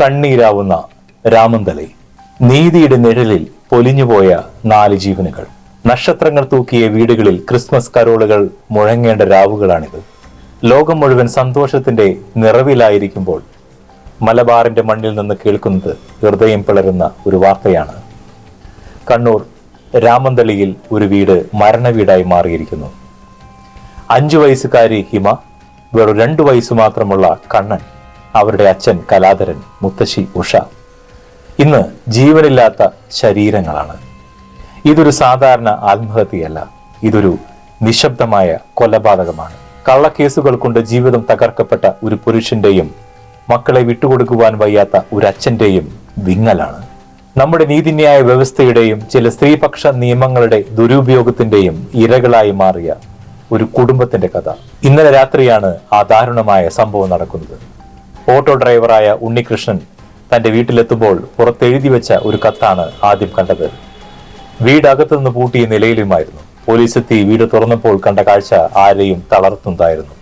കണ്ണീരാവുന്ന രാമന്തലി നീതിയുടെ നിഴലിൽ പൊലിഞ്ഞുപോയ നാല് ജീവനുകൾ. നക്ഷത്രങ്ങൾ തൂക്കിയ വീടുകളിൽ ക്രിസ്മസ് കരോളുകൾ മുഴങ്ങേണ്ട രാവുകളാണിത്. ലോകം മുഴുവൻ സന്തോഷത്തിന്റെ നിറവിലായിരിക്കുമ്പോൾ മലബാറിന്റെ മണ്ണിൽ നിന്ന് കേൾക്കുന്നത് ഹൃദയം പിളരുന്ന ഒരു വാർത്തയാണ്. കണ്ണൂർ രാമന്തളിയിൽ ഒരു വീട് മരണവീടായി മാറിയിരിക്കുന്നു. അഞ്ചു വയസ്സുകാരി ഹിമ വെറും രണ്ടു വയസ്സ് മാത്രമുള്ള കണ്ണൻ അവരുടെ അച്ഛൻ കലാധരൻ മുത്തശ്ശി ഉഷ. ഇന്ന് ജീവനില്ലാത്ത ശരീരങ്ങളാണ്. ഇതൊരു സാധാരണ ആത്മഹത്യയല്ല. ഇതൊരു നിശബ്ദമായ കൊലപാതകമാണ്. കള്ളക്കേസുകൾ കൊണ്ട് ജീവിതം തകർക്കപ്പെട്ട ഒരു പുരുഷന്റെയും മക്കളെ വിട്ടുകൊടുക്കുവാൻ വയ്യാത്ത ഒരു അച്ഛന്റെയും വിങ്ങലാണ്. നമ്മുടെ നീതിന്യായ വ്യവസ്ഥയുടെയും ചില സ്ത്രീപക്ഷ നിയമങ്ങളുടെ ദുരുപയോഗത്തിന്റെയും ഇരകളായി മാറിയ ഒരു കുടുംബത്തിന്റെ കഥ. ഇന്നലെ രാത്രിയാണ് ആ ദാരുണമായ സംഭവം നടക്കുന്നത്. ഓട്ടോ ഡ്രൈവറായ ഉണ്ണികൃഷ്ണൻ തന്റെ വീട്ടിലെത്തുമ്പോൾ പുറത്തെഴുതി വെച്ച ഒരു കത്താണ് ആദ്യം കണ്ടത്. വീടകത്തുനിന്ന് പൂട്ടിയ നിലയിലുമായിരുന്നു. പോലീസ് എത്തി വീട് തുറന്നപ്പോൾ കണ്ട കാഴ്ച ആരെയും തളർത്തുന്നതായിരുന്നു.